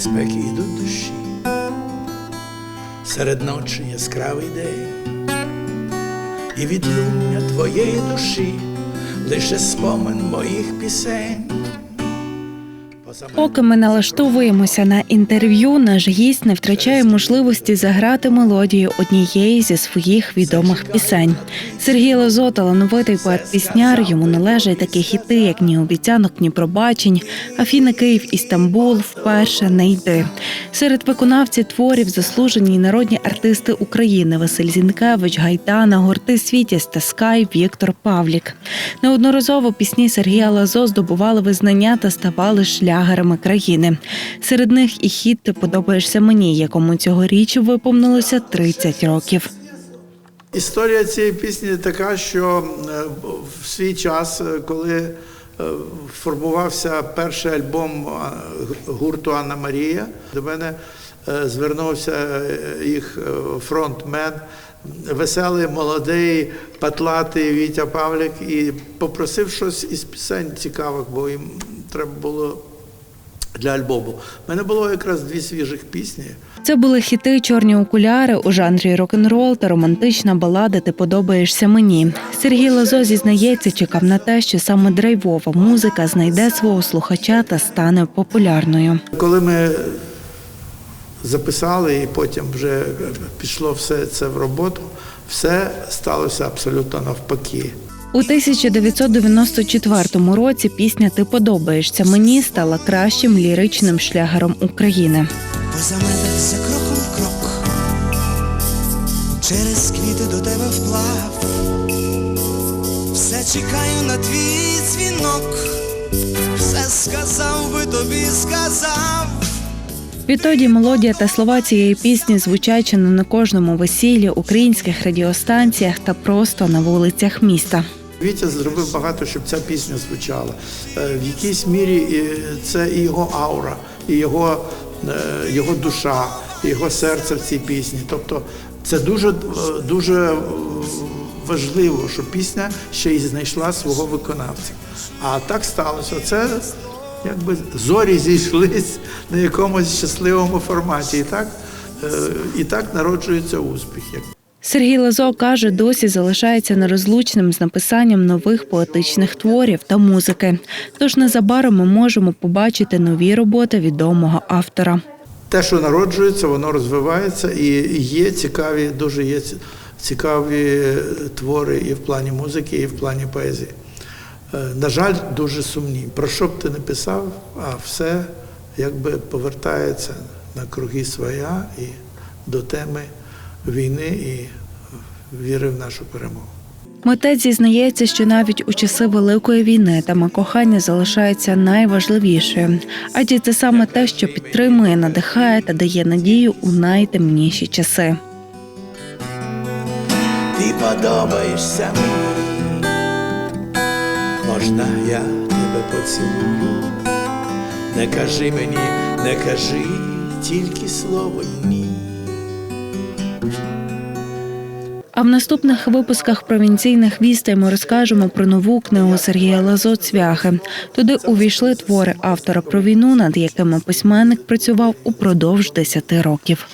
спеки йдуть душі. Серед ночі яскравий день, і відлуння твоєї душі, лише спомин моїх пісень. Поки ми налаштовуємося на інтерв'ю, наш гість не втрачає можливості заграти мелодію однієї зі своїх відомих пісень. Сергій Лозо, талановитий поет-пісняр. Йому належать такі хіти, як ні обіцянок, ні пробачень, Афіна Київ, Істамбул, вперше не йди. Серед виконавців творів заслужені народні артисти України Василь Зінкевич, Гайдана, гурти Світязь та Скай, Віктор Павлік. Неодноразово пісні Сергія Лазо здобували визнання та ставали шлягерами країни. Серед них і хіт Ти подобаєшся мені, якому цьогоріч виповнилося 30 років. Історія цієї пісні така, що е, в свій час, е, коли е, формувався перший альбом гурту Анна Марія, до мене звернувся їх фронтмен, веселий, молодий, патлатий Вітя Павлік, і попросив щось із пісень цікавих, бо їм треба було для альбому. У мене було якраз дві свіжих пісні. Це були хіти Чорні окуляри у жанрі рок-н-рол та романтична балада Ти подобаєшся мені. Сергій Лозо зізнається, чекав на те, що саме драйвова музика знайде свого слухача та стане популярною. Коли ми записали і потім вже пішло все це в роботу, все сталося абсолютно навпаки. У 1994 році пісня Ти подобаєшся мені стала кращим ліричним шлягером України. Позаметався кроком в крок, через квіти до тебе вплав, все чекаю на твій дзвінок, все сказав би тобі, сказав. Відтоді мелодія та слова цієї пісні звучать чи не на кожному весіллі, українських радіостанціях та просто на вулицях міста. Вітя зробив багато, щоб ця пісня звучала. Е, В якійсь мірі е, це і його аура, і його, е, його душа, і його серце в цій пісні. Тобто це дуже, дуже важливо, що пісня ще й знайшла свого виконавця. А так сталося. Це якби зорі зійшлись на якомусь щасливому форматі. І так, і так народжується успіх. Сергій Лазо каже, досі залишається нерозлучним з написанням нових поетичних творів та музики. Тож незабаром ми можемо побачити нові роботи відомого автора. те, що народжується, воно розвивається і є цікаві, дуже є цікаві твори і в плані музики, і в плані поезії. Е, На жаль, дуже сумні. Про що б ти не писав, а все якби повертається на круги своя і до теми війни і віри в нашу перемогу. Митець зізнається, що навіть у часи великої війни тема кохання залишається найважливішою, адже це саме те, що підтримує, надихає та дає надію у найтемніші часи. Ти подобаєшся мені, можна я тебе поцілую? Не кажи мені, не кажи тільки слово ні. А в наступних випусках провінційних вістей ми розкажемо про нову книгу Сергія Лазо Цвяхи. Туди увійшли твори автора про війну, над якими письменник працював упродовж 10 років.